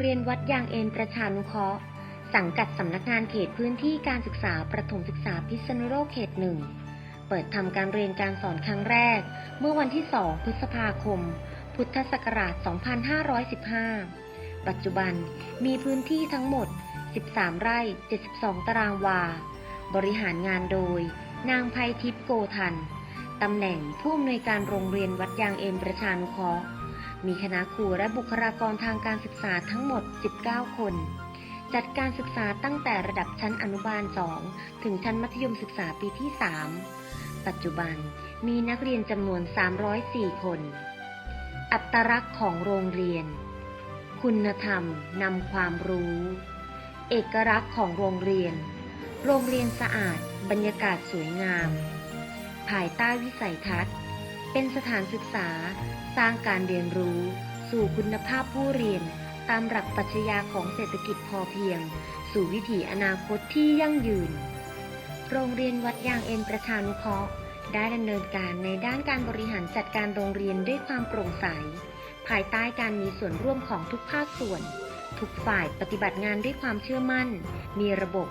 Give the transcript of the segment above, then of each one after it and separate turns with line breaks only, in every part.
เรียนวัดยางเอ็นประชานุเคราะห์ สังกัดสำนักงานเขตพื้นที่การศึกษาประถมศึกษาพิษณุโลกเขตหนึ่ง เปิดทำการเรียนการสอนครั้งแรก เมื่อวันที่ 2 พฤษภาคม พุทธศักราช 2515 ปัจจุบันมีพื้นที่ทั้งหมด 13 ไร่ 72 ตารางวา บริหารงานโดย นางภัยทิพย์โกทัน ตำแหน่งผู้อำนวยการโรงเรียนวัดยางเอมประชานุเคราะห์ มีคณะครูและบุคลากรทางการศึกษาทั้งหมด 19 คน จัดการศึกษาตั้งแต่ระดับชั้นอนุบาล 2 ถึงชั้นมัธยมศึกษาปีที่ 3 ปัจจุบันมีนักเรียนจำนวน 304 คน อัตลักษณ์ของโรงเรียน คุณธรรมนำความรู้ เอกลักษณ์ของโรงเรียน โรงเรียนสะอาด บรรยากาศสวยงาม ภายใต้วิสัยทัศน์ เป็นสถานศึกษา สร้างการเรียนรู้ สู่คุณภาพผู้เรียน ตามหลักปรัชญาของเศรษฐกิจพอเพียง สู่วิถีอนาคตที่ยั่งยืน โรงเรียนวัดยางเอ็นประชานุเคราะห์ได้ดำเนินการในด้านการบริหารจัดการโรงเรียนด้วยความโปร่งใส ภายใต้การมีส่วนร่วมของทุกภาคส่วน ทุกฝ่ายปฏิบัติงานด้วยความเชื่อมั่น มีระบบ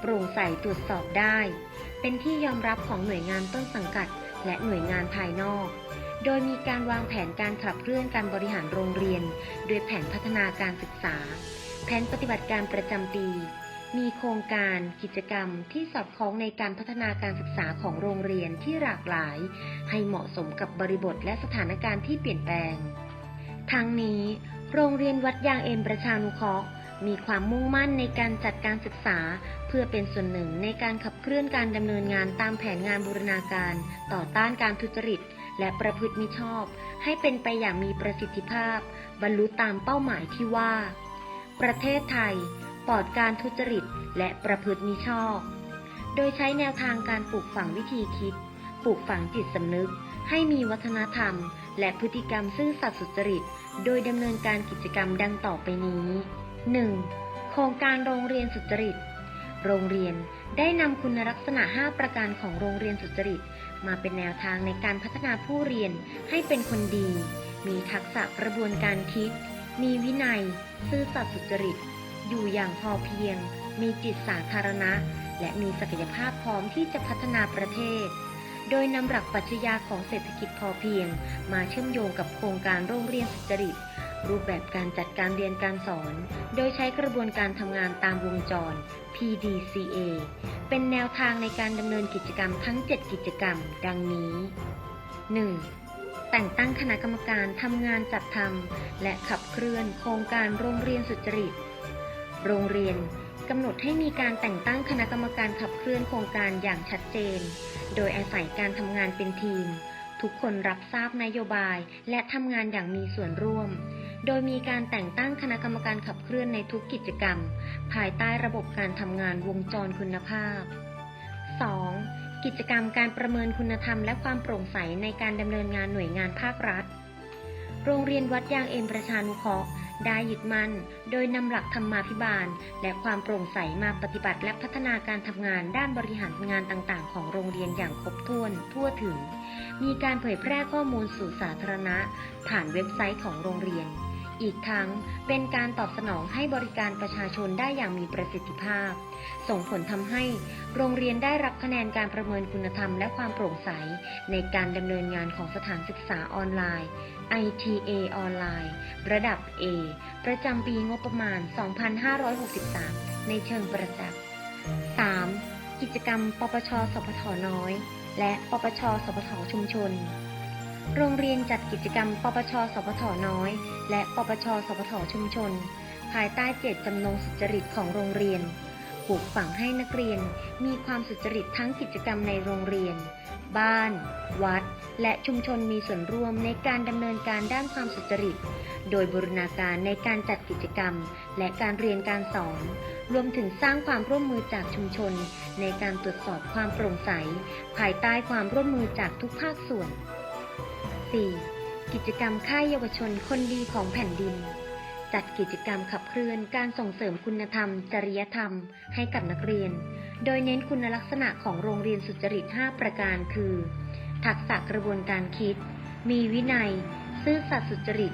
โปร่งใสตรวจสอบได้ เป็นที่ยอมรับของหน่วยงานต้นสังกัด และหน่วยงานภายนอก โดยมีการวางแผนการขับเคลื่อนการบริหารโรงเรียน โดยแผนพัฒนาการศึกษา แผนปฏิบัติการประจำปี มีโครงการกิจกรรมที่สอดคล้องในการพัฒนาการศึกษาของโรงเรียนที่หลากหลาย ให้เหมาะสมกับบริบทและสถานการณ์ที่เปลี่ยนแปลง ทั้งนี้ โรงเรียนวัดยางเอ็มประชานุเคราะห์มีความมุ่งมั่นในการจัดการศึกษา เพื่อเป็นส่วนหนึ่งในการขับเคลื่อนการดำเนินงานตามแผนงานบูรณาการ ต่อต้านการทุจริต และประพฤติมิชอบ ให้เป็นไปอย่างมีประสิทธิภาพ บรรลุตามเป้าหมายที่ว่า ประเทศไทย ปลอดการทุจริต และประพฤติมิชอบ โดยใช้แนวทางการปลูกฝังวิธีคิด ปลูกฝังจิตสำนึก ให้มีวัฒนธรรม และพฤติกรรมซื่อสัตย์สุจริต โดยดำเนินการกิจกรรมดังต่อไปนี้ 1. โครงการโรงเรียนสุจริต โรงเรียนได้นำคุณลักษณะ 5 ประการของโรงเรียนสุจริต มาเป็นแนวทางในการพัฒนาผู้เรียนให้เป็นคนดี มีทักษะกระบวนการคิด มีวินัย ซื่อสัตย์สุจริต อยู่อย่างพอเพียง มีจิตสาธารณะ และมีศักยภาพพร้อมที่จะพัฒนาประเทศ โดยนำหลักปรัชญาของเศรษฐกิจพอเพียง มาเชื่อมโยงกับโครงการโรงเรียนสุจริต รูปแบบการจัดการเรียนการสอน โดยใช้กระบวนการทำงานตามวงจร PDCA เป็นแนวทางในการดำเนินกิจกรรมทั้ง 7 กิจกรรม ดังนี้ 1. แต่งตั้งคณะกรรมการทำงานจัดทำและขับเคลื่อนโครงการโรงเรียนสุจริต โรงเรียนกำหนดให้มีการแต่งตั้งคณะกรรมการขับเคลื่อนโครงการอย่างชัดเจน โดยอาศัยการทำงานเป็นทีม ทุกคนรับทราบนโยบายและทำงานอย่างมีส่วนร่วม โดยมีการแต่งตั้งคณะกรรมการขับเคลื่อนในทุกกิจกรรม ภายใต้ระบบการทำงานวงจรคุณภาพ 2. กิจกรรมการประเมินคุณธรรมและความโปร่งใสในการดำเนินงานหน่วยงานภาครัฐ โรงเรียนวัดยางเอ็มประชานุเคราะห์ได้ยึดมั่น โดยนำหลักธรรมาภิบาล และความโปร่งใสมาปฏิบัติและพัฒนาการทำงานด้านบริหารงานต่างๆ ของโรงเรียนอย่างครบถ้วนทั่วถึง มีการเผยแพร่ข้อมูลสู่สาธารณะ ผ่านเว็บไซต์ของโรงเรียน อีกทั้งเป็นการตอบสนองให้บริการประชาชนได้อย่างมีประสิทธิภาพ ส่งผลทำให้โรงเรียนได้รับคะแนนการประเมินคุณธรรมและความโปร่งใส ในการดำเนินงานของสถานศึกษาออนไลน์ ITA ออนไลน์ ระดับ A ประจำปีงบประมาณ 2563 ในเชิงประจักษ์ 3. กิจกรรม ปปช สพทน้อย และ ปปช สพทชุมชน โรงเรียนจัดกิจกรรม ปปชสพทน้อย และปปชสพทชุมชน ภายใต้เจตจำนงสุจริตของโรงเรียน ปลูกฝังให้นักเรียนมีความสุจริตทั้งกิจกรรมในโรงเรียน บ้าน วัด และชุมชนมีส่วนร่วมในการดำเนินการด้านความสุจริต โดยบูรณาการในการจัดกิจกรรม และการเรียนการสอน รวมถึงสร้างความร่วมมือจากชุมชน ในการตรวจสอบความโปร่งใส ภายใต้ความร่วมมือจากทุกภาคส่วน 4. กิจกรรมค่ายเยาวชนคนดีของแผ่นดิน จัดกิจกรรมขับเคลื่อนการส่งเสริมคุณธรรม จริยธรรม ให้กับนักเรียน โดยเน้นคุณลักษณะของโรงเรียนสุจริต 5 ประการคือ ทักษะกระบวนการคิด มีวินัย ซื่อสัตย์สุจริต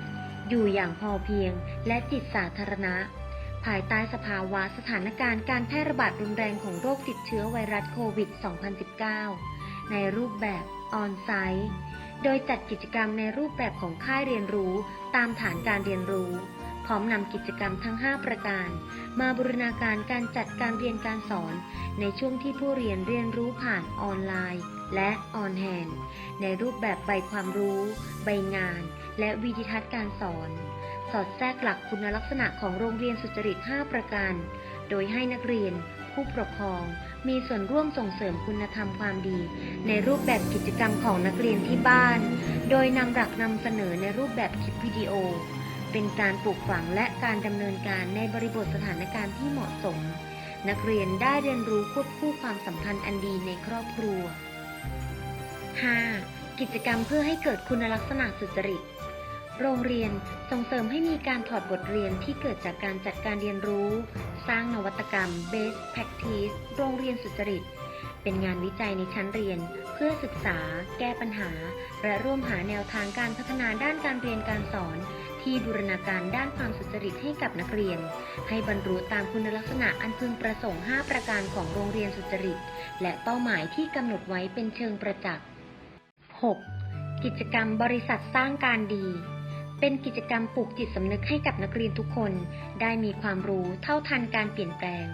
อยู่อย่างพอเพียง และจิตสาธารณะ ภายใต้สภาวะสถานการณ์การแพร่ระบาดรุนแรงของโรคติดเชื้อไวรัสโควิด 2019 ในรูปแบบออนไซต์ โดยจัดกิจกรรมในรูปแบบของค่ายเรียนรู้ ตามฐานการเรียนรู้ พร้อมนำกิจกรรมทั้ง 5 ประการ มาบูรณาการการจัดการเรียนการสอน ในช่วงที่ผู้เรียนเรียนรู้ผ่านออนไลน์ และออนแฮนในรูปแบบใบความรู้ ใบงาน และวิดีทัศน์การสอน สอดแทรกหลักคุณลักษณะของโรงเรียนสุจริต 5 ประการ โดยให้นักเรียน ผู้ปกครอง มีส่วนร่วมส่งเสริมคุณธรรมความดี ในรูปแบบกิจกรรมของนักเรียนที่บ้าน โดยนำหลักนำเสนอในรูปแบบคลิปวิดีโอ เป็นการปลูกฝังและการดำเนินการในบริบทสถานการณ์ที่เหมาะสม นักเรียนได้เรียนรู้ควบคู่ความสัมพันธ์อันดีในครอบครัว 5. กิจกรรมเพื่อให้เกิดคุณลักษณะสุจริต โรงเรียนส่งเสริมให้มีการถอดบทเรียนที่เกิดจากการจัดการเรียนรู้ สร้างนวัตกรรม Best Practice โรงเรียนสุจริต เป็นงานวิจัยในชั้นเรียน เพื่อศึกษา แก้ปัญหา และร่วมหาแนวทางการพัฒนาด้านการเรียนการสอน ที่บูรณาการด้านความสุจริตให้กับนักเรียน ให้บรรลุตามคุณลักษณะอันพึงประสงค์ 5 ประการของโรงเรียนสุจริต และเป้าหมายที่กำหนดไว้เป็นเชิงประจักษ์ 6. กิจกรรมบริษัทสร้างการดี เป็นกิจกรรมปลูกจิตสำนึกให้กับนักเรียนทุกคน ได้มีความรู้เท่าทันการเปลี่ยนแปลง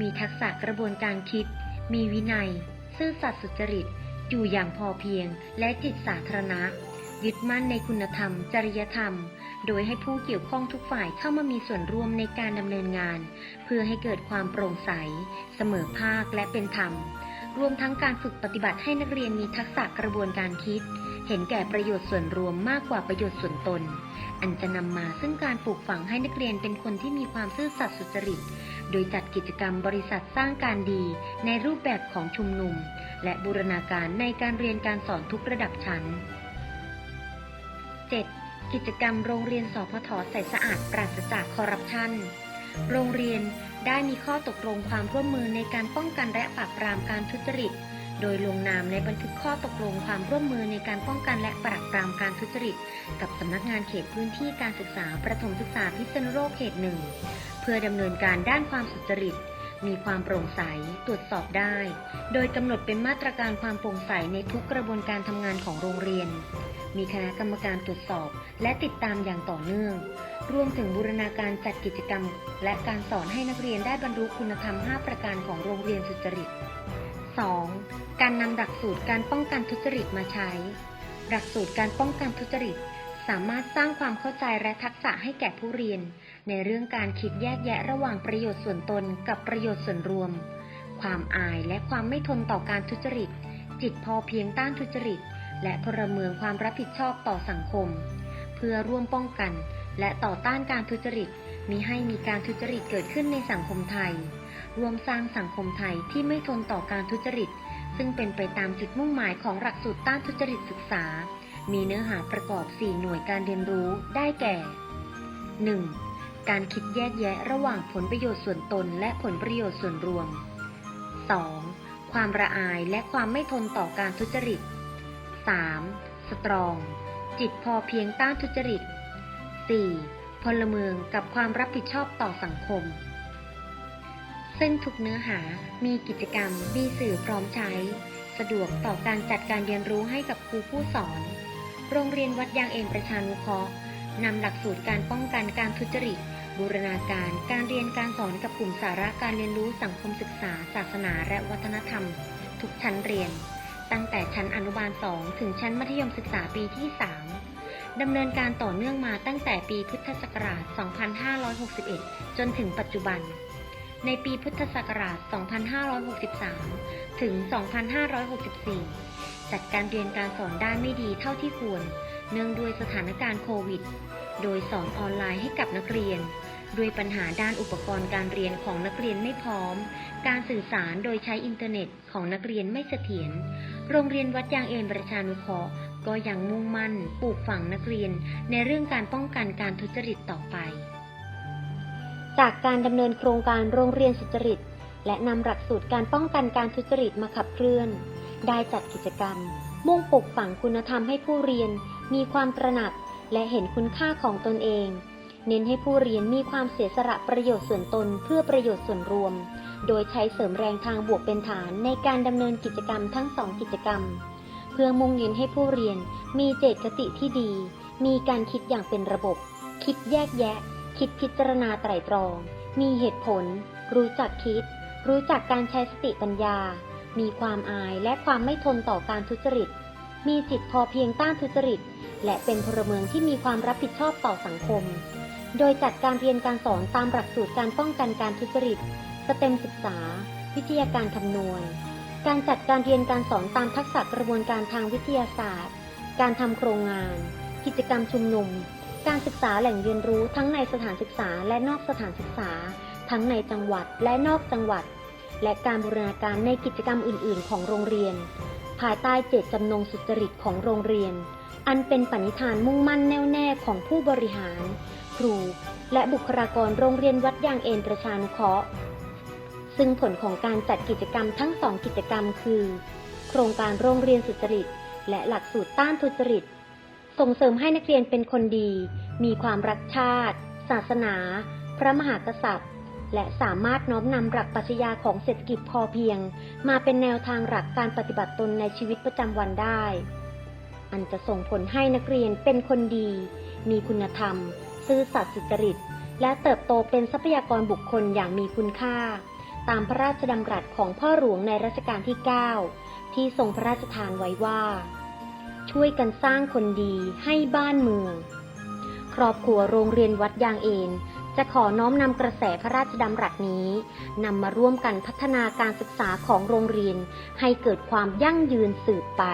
มีทักษะกระบวนการคิด มีวินัย ซื่อสัตย์สุจริต อยู่อย่างพอเพียง และจิตสาธารณะ ยึดมั่นในคุณธรรม จริยธรรม โดยให้ผู้เกี่ยวข้องทุกฝ่ายเข้ามามีส่วนร่วมในการดำเนินงาน เพื่อให้เกิดความโปร่งใส เสมอภาคและเป็นธรรม รวมทั้งการฝึกปฏิบัติให้นักเรียนมีทักษะกระบวนการคิด เห็นแก่ประโยชน์ส่วนรวมมากกว่าประโยชน์ส่วนตน อันจะนำมาซึ่งการปลูกฝังให้นักเรียนเป็นคนที่มีความซื่อสัตย์สุจริต โดยจัดกิจกรรมบริษัทสร้างการดีในรูปแบบของชุมนุม และบูรณาการในการเรียนการสอนทุกระดับชั้น 7. กิจกรรมโรงเรียนสพทใสสะอาดปราศจากคอร์รัปชันโรงเรียน ได้มีข้อตกลงความร่วมมือในการป้องกันและปราบปรามการทุจริต โดยลงนามในบันทึกข้อตกลงความร่วมมือในการป้องกันและปราบปรามการทุจริต กับสำนักงานเขตพื้นที่การศึกษาประถมศึกษาพิษณุโลกเขตหนึ่งเพื่อดำเนินการด้านความสุจริต มีความโปร่งใสตรวจสอบได้ โดยกำหนดเป็นมาตรการความโปร่งใสในทุกกระบวนการทำงานของโรงเรียน มีคณะกรรมการตรวจสอบ และติดตามอย่างต่อเนื่อง รวมถึงบูรณาการจัดกิจกรรม และการสอนให้นักเรียนได้บรรลุคุณธรรม 5 ประการของโรงเรียนสุจริต 2. การนำหลักสูตรการป้องกันทุจริตมาใช้ หลักสูตรการป้องกันทุจริต สามารถสร้างความเข้าใจและทักษะให้แก่ผู้เรียน ในเรื่องการคิดแยกแยะระหว่างประโยชน์ส่วนตนกับประโยชน์ส่วนรวม ความอายและความไม่ทนต่อการทุจริต จิตพอเพียงต้านทุจริต และพลเมืองความรับผิดชอบต่อสังคม เพื่อร่วมป้องกัน และต่อต้านการทุจริตมิให้มีการทุจริตเกิดขึ้นในสังคมไทย รวมสร้างสังคมไทยที่ไม่ทนต่อการทุจริต ซึ่งเป็นไปตามจุดมุ่งหมายของหลักสูตรต้านทุจริตศึกษา มีเนื้อหาประกอบ 4 หน่วยการเรียนรู้ได้แก่ 1. การคิดแยกแยะระหว่างผลประโยชน์ส่วนตนและผลประโยชน์ส่วนรวม 2. ความระอายและความไม่ทนต่อการทุจริต 3. สตรอง จิตพอเพียงต้านทุจริต 4. พลเมืองกับความรับผิดชอบต่อสังคม ซึ่งทุกเนื้อหามีกิจกรรมมีสื่อพร้อมใช้ สะดวกต่อการจัดการเรียนรู้ให้กับครูผู้สอน โรงเรียนวัดยางเองประชานุเคราะห์นำหลักสูตรการป้องกันการทุจริต บูรณาการ การเรียนการสอนกับกลุ่มสาระการเรียนรู้สังคมศึกษา ศาสนาและวัฒนธรรม ทุกชั้นเรียน ตั้งแต่ชั้นอนุบาล 2 ถึงชั้นมัธยมศึกษาปีที่ 3 ดำเนินการต่อเนื่องมาตั้งแต่ปีพุทธศักราช 2561 จนถึงปัจจุบัน ในปีพุทธศักราช 2563 ถึง 2564 จัดการเรียนการสอนด้านไม่ดีเท่าที่ควร เนื่องด้วยสถานการณ์โควิด โดยสอนออนไลน์ให้กับนักเรียน ด้วยปัญหาด้านอุปกรณ์การเรียนของนักเรียนไม่พร้อม การสื่อสารโดยใช้อินเทอร์เน็ตของนักเรียนไม่เสถียร โรงเรียนวัดยางเอ็นประชานุเคราะห์ก็ยังมุ่งมั่นปลูกฝังนักเรียนในเรื่องการป้องกันการทุจริตต่อไป จากการดำเนินโครงการโรงเรียนสุจริต และนำหลักสูตรการป้องกันการทุจริตมาขับเคลื่อน ได้จัดกิจกรรม มุ่งปลูกฝังคุณธรรมให้ผู้เรียน มีความตระหนักและเห็นคุณค่าของตนเอง เน้นให้ผู้เรียนมีความเสียสละประโยชน์ส่วนตนเพื่อประโยชน์ส่วนรวม โดยใช้เสริมแรงทางบวกเป็นฐานในการดำเนินกิจกรรมทั้งสองกิจกรรม เพื่อมุ่งเน้นให้ผู้เรียนมีเจตคติที่ดี มีการคิดอย่างเป็นระบบ คิดแยกแยะ คิดพิจารณาไตร่ตรอง มีเหตุผล รู้จักคิด รู้จักการใช้สติปัญญา มีความอายและความไม่ทนต่อการทุจริต มีจิตพอเพียงต้านทุจริต และเป็นพลเมืองที่มีความรับผิดชอบต่อสังคม โดยจัดการเรียนการสอนตามหลักสูตรการป้องกันการทุจริต สเต็มศึกษา วิทยาการคำนวณ การจัดการเรียนการสอนตามทักษะกระบวนการทางวิทยาศาสตร์ การทำโครงงาน กิจกรรมชุมนุม การศึกษาแหล่งเรียนรู้ทั้งในสถานศึกษาและนอกสถานศึกษา ทั้งในจังหวัดและนอกจังหวัด และการบูรณาการในกิจกรรมอื่น ๆ ของโรงเรียน ภายใต้เจตจำนงสุจริตของโรงเรียน อันเป็นปณิธานมุ่งมั่นแน่วแน่ของผู้บริหาร รู และบุคลากรโรงเรียนวัดยางเอ็นประชานุเคราะห์ ซึ่งผลของการจัดกิจกรรมทั้งสองกิจกรรมคือ โครงการโรงเรียนสุจริต และหลักสูตรต้านทุจริต ส่งเสริมให้นักเรียนเป็นคนดี มีความรักชาติ ศาสนา พระมหากษัตริย์ และสามารถน้อมนำหลักปรัชญาของเศรษฐกิจพอเพียง มาเป็นแนวทางหลักการปฏิบัติตนในชีวิตประจำวันได้อันจะส่งผลให้นักเรียนเป็นคนดี มีคุณธรรม ซื่อสัตย์สุจริต และเติบโตเป็นทรัพยากรบุคคลอย่างมีคุณค่า ตามพระราชดำรัสของพ่อหลวงในรัชกาลที่ 9 ที่ทรงพระราชทานไว้ว่า ช่วยกันสร้างคนดีให้บ้านเมือง ครอบครัวโรงเรียนวัดยางเอนจะขอน้อมนำกระแสพระราชดำรัสนี้นำมาร่วมกันพัฒนาการศึกษาของโรงเรียน ให้เกิดความยั่งยืนสืบไป